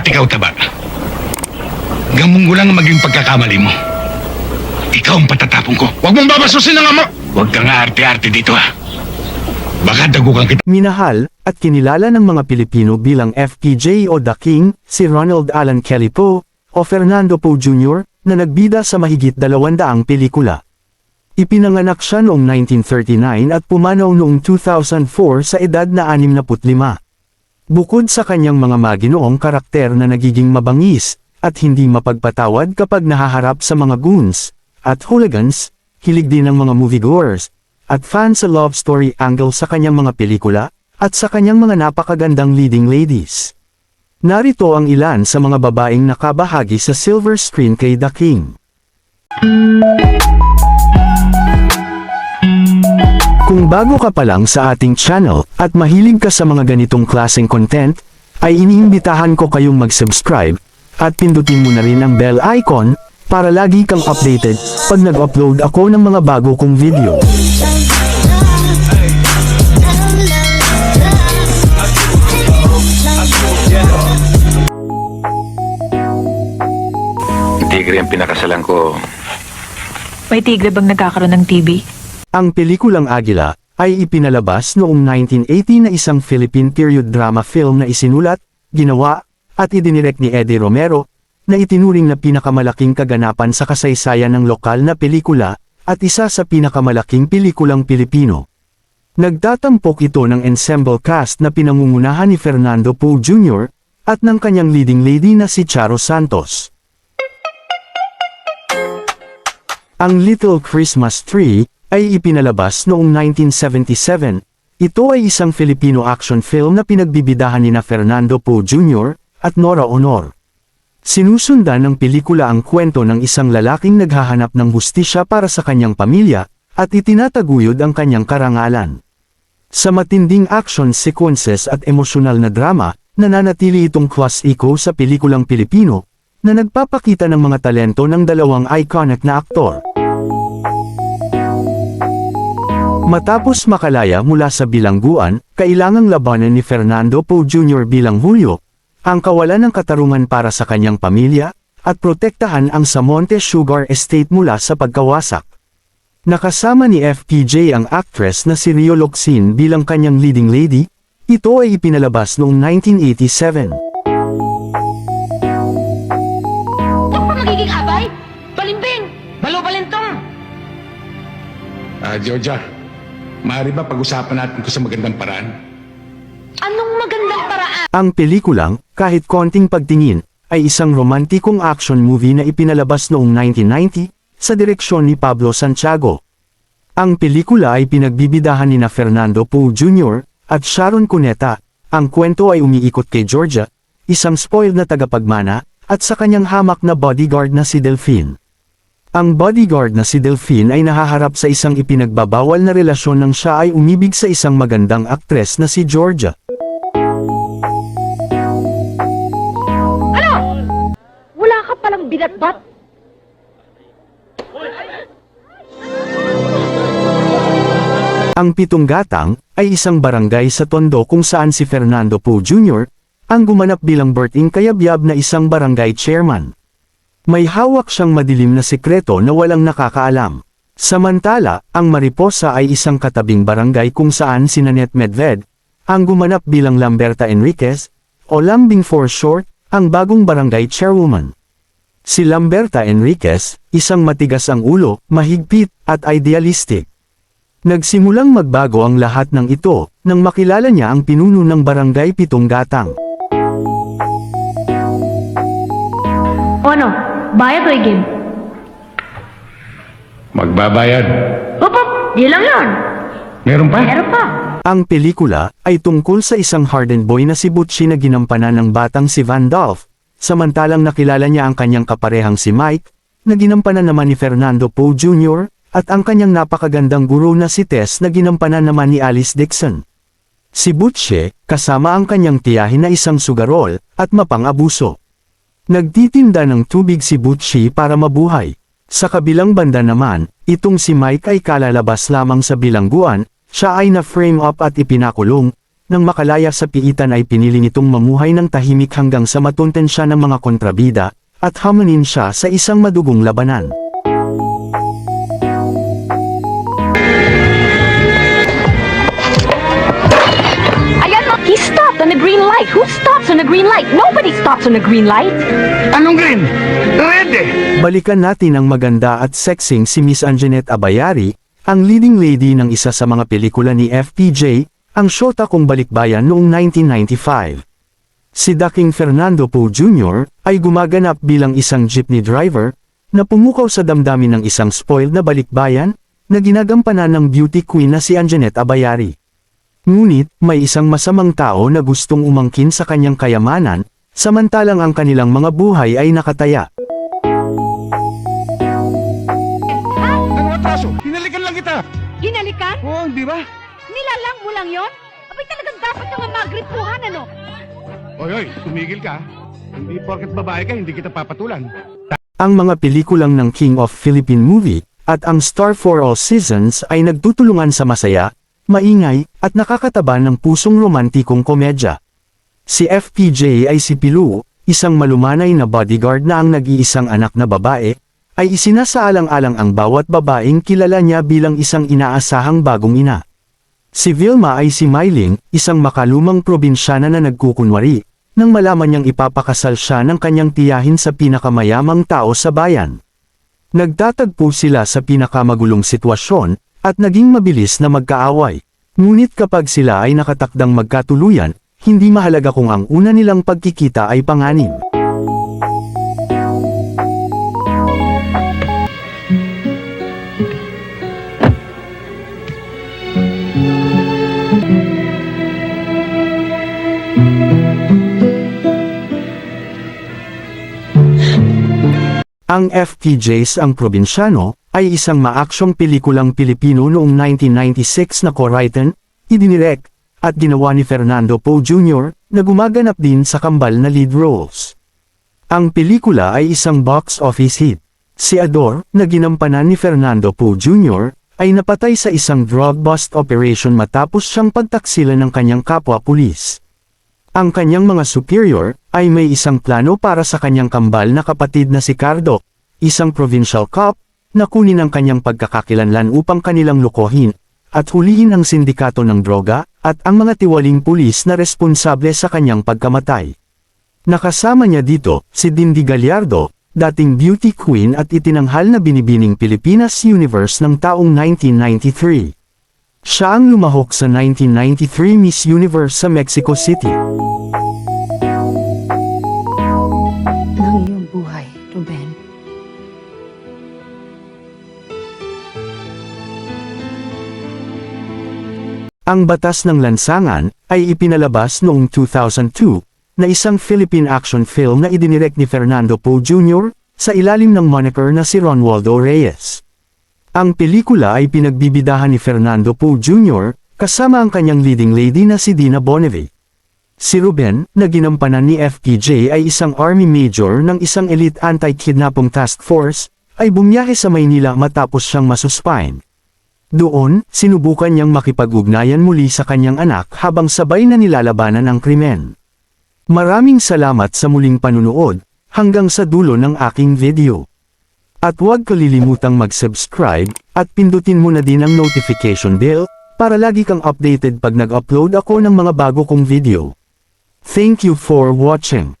At ikaw, Taba. Gamong ko lang maging pagkakamali mo. Ikaw ang patatapong ko. Huwag mong babasusin ang ama! Huwag kang arte-arte dito, ha? Baka dagukan kita. Minahal at kinilala ng mga Pilipino bilang FPJ o The King, si Ronald Allen Kelly Poe o Fernando Poe Jr. na nagbida sa mahigit dalawandaang pelikula. Ipinanganak siya noong 1939 at pumanaw noong 2004 sa edad na 65. Bukod sa kanyang mga maginoong karakter na nagiging mabangis at hindi mapagpatawad kapag nahaharap sa mga goons at hooligans, hilig din ng mga moviegoers at fans sa love story angle sa kanyang mga pelikula at sa kanyang mga napakagandang leading ladies. Narito ang ilan sa mga babaeng nakabahagi sa silver screen kay The King. Kung bago ka pa lang sa ating channel at mahilig ka sa mga ganitong klaseng content, ay iniimbitahan ko kayong mag-subscribe at pindutin mo na rin ang bell icon para lagi kang updated pag nag-upload ako ng mga bago kong video. Tigre ang pinakasalan ko. May tigre bang nagkakaroon ng TV? Ang pelikulang Agila ay ipinalabas noong 1980 na isang Philippine period drama film na isinulat, ginawa, at idinirect ni Eddie Romero, na itinuring na pinakamalaking kaganapan sa kasaysayan ng lokal na pelikula, at isa sa pinakamalaking pelikulang Pilipino. Nagtatampok ito ng ensemble cast na pinangungunahan ni Fernando Poe Jr. at ng kanyang leading lady na si Charo Santos. Ang Little Christmas Tree ay ipinalabas noong 1977. Ito ay isang Filipino action film na pinagbibidahan ni na Fernando Poe Jr. at Nora Honor. Sinusundan ng pelikula ang kwento ng isang lalaking naghahanap ng hustisya para sa kanyang pamilya at itinataguyod ang kanyang karangalan. Sa matinding action sequences at emosyonal na drama, nananatili itong classico sa pelikulang Pilipino na nagpapakita ng mga talento ng dalawang iconic na aktor. Matapos makalaya mula sa bilangguan, kailangang labanan ni Fernando Poe Jr. bilang Julio, ang kawalan ng katarungan para sa kanyang pamilya, at protektahan ang Samonte Sugar Estate mula sa pagkawasak. Nakasama ni FPJ ang actress na si Rio Locsin bilang kanyang leading lady, ito ay ipinalabas noong 1987. Ito pa magiging abay? Balimbing! Balo-balintong! Ah, Georgia, maaari ba pag-usapan natin ko sa magandang paraan? Anong magandang paraan? Ang pelikulang, kahit konting pagtingin, ay isang romantikong action movie na ipinalabas noong 1990 sa direksyon ni Pablo Santiago. Ang pelikula ay pinagbibidahan ni na Fernando Poe Jr. at Sharon Cuneta. Ang kwento ay umiikot kay Georgia, isang spoiled na tagapagmana, at sa kanyang hamak na bodyguard na si Delphine. Ang bodyguard na si Delphine ay nahaharap sa isang ipinagbabawal na relasyon nang siya ay umibig sa isang magandang aktres na si Georgia. Ano? Wala ka palang binatbat? Ang Pitong Gatang ay isang barangay sa Tondo kung saan si Fernando Poe Jr. ang gumanap bilang Berting Kayabyab na isang barangay chairman. May hawak siyang madilim na sekreto na walang nakakaalam. Samantala, ang Mariposa ay isang katabing barangay kung saan si Nanette Medved ang gumanap bilang Lamberta Enriquez o Lambing for short, ang bagong barangay chairwoman. Si Lamberta Enriquez, isang matigas ang ulo, mahigpit, at idealistic. Nagsimulang magbago ang lahat ng ito, nang makilala niya ang pinuno ng barangay Pitong Gatang. Ano? Bayad o igib? Magbabayad. Opo, di lang yun. Meron pa? Meron pa. Ang pelikula ay tungkol sa isang hardened boy na si Butchie na ginampanan ng batang si Van Dolph, samantalang nakilala niya ang kanyang kaparehang si Mike, na ginampanan naman ni Fernando Poe Jr., at ang kanyang napakagandang guro na si Tess na ginampanan naman ni Alice Dixon. Si Butchie, kasama ang kanyang tiyahin na isang sugarol, at mapang-abuso. Nagtitinda ng tubig si Butchie para mabuhay. Sa kabilang banda naman, itong si Mike ay kalalabas lamang sa bilangguan, siya ay na-frame up at ipinakulong, nang makalaya sa piitan ay pinili nitong mamuhay ng tahimik hanggang sa matunten siya ng mga kontrabida, at hamanin siya sa isang madugong labanan. Stopped on the green light. Who stops on the green light? Nobody stops on the green light. Anong green? Red eh! Balikan natin ang maganda at sexing si Miss Anjanette Abayari, ang leading lady ng isa sa mga pelikula ni FPJ, ang Shota Kong Balikbayan noong 1995. Si Daking Fernando Poe Jr. ay gumaganap bilang isang jeepney driver, na pumukaw sa damdamin ng isang spoiled na balikbayan, na ginagampanan ng beauty queen na si Anjanette Abayari. Ngunit, may isang masamang tao na gustong umangkin sa kanyang kayamanan, samantalang ang kanilang mga buhay ay nakataya. Ano atraso? Hinalikan lang kita! Hinalikan? Oo, di ba? Nilalang mo lang yon? Abay talagang dapat nga magripuhan, ano? Oy, oy, tumigil ka. Hindi porket babae ka, hindi kita papatulan. Ang mga pelikulang ng King of Philippine Movie, at ang Star for All Seasons ay nagtutulungan sa masaya, maingay, at nakakataba ng pusong romantikong komedya. Si FPJ ay si Pilu, isang malumanay na bodyguard na ang nag-iisang anak na babae, ay isinasaalang-alang ang bawat babaeng kilala niya bilang isang inaasahang bagong ina. Si Vilma ay si Myling, isang makalumang probinsyana na nagkukunwari, nang malaman niyang ipapakasal siya ng kanyang tiyahin sa pinakamayamang tao sa bayan. Nagtatagpo sila sa pinakamagulong sitwasyon, at naging mabilis na magkaaway. Ngunit kapag sila ay nakatakdang magkatuluyan, hindi mahalaga kung ang una nilang pagkikita ay panganib. Ang FPJs ang probinsyano, ay isang maaksyong pelikulang Pilipino noong 1996 na co-written, idinirect, at ginawa ni Fernando Poe Jr., na gumaganap din sa kambal na lead roles. Ang pelikula ay isang box office hit. Si Ador, na ginampanan ni Fernando Poe Jr., ay napatay sa isang drug bust operation matapos siyang pagtaksilan ng kanyang kapwa-pulis. Ang kanyang mga superior, ay may isang plano para sa kanyang kambal na kapatid na si Cardo, isang provincial cop, na kunin ang kanyang pagkakakilanlan upang kanilang lokohin, at hulihin ang sindikato ng droga, at ang mga tiwaling pulis na responsable sa kanyang pagkamatay. Nakasama niya dito, si Dindy Gallardo, dating beauty queen at itinanghal na binibining Pilipinas Universe ng taong 1993. Siya ang lumahok sa 1993 Miss Universe sa Mexico City. Ang batas ng lansangan ay ipinalabas noong 2002 na isang Philippine action film na idinirect ni Fernando Poe Jr. sa ilalim ng moniker na si Ronaldo Reyes. Ang pelikula ay pinagbibidahan ni Fernando Poe Jr. kasama ang kanyang leading lady na si Dina Bonnevie. Si Ruben, na ginampanan ni FPJ ay isang army major ng isang elite anti-kidnapping task force, ay bumiyahe sa Maynila matapos siyang masuspine. Doon, sinubukan niyang makipag-ugnayan muli sa kanyang anak habang sabay na nilalabanan ang krimen. Maraming salamat sa muling panunood, hanggang sa dulo ng aking video. At huwag kalilimutang mag-subscribe, at pindutin mo na din ang notification bell, para lagi kang updated pag nag-upload ako ng mga bago kong video. Thank you for watching.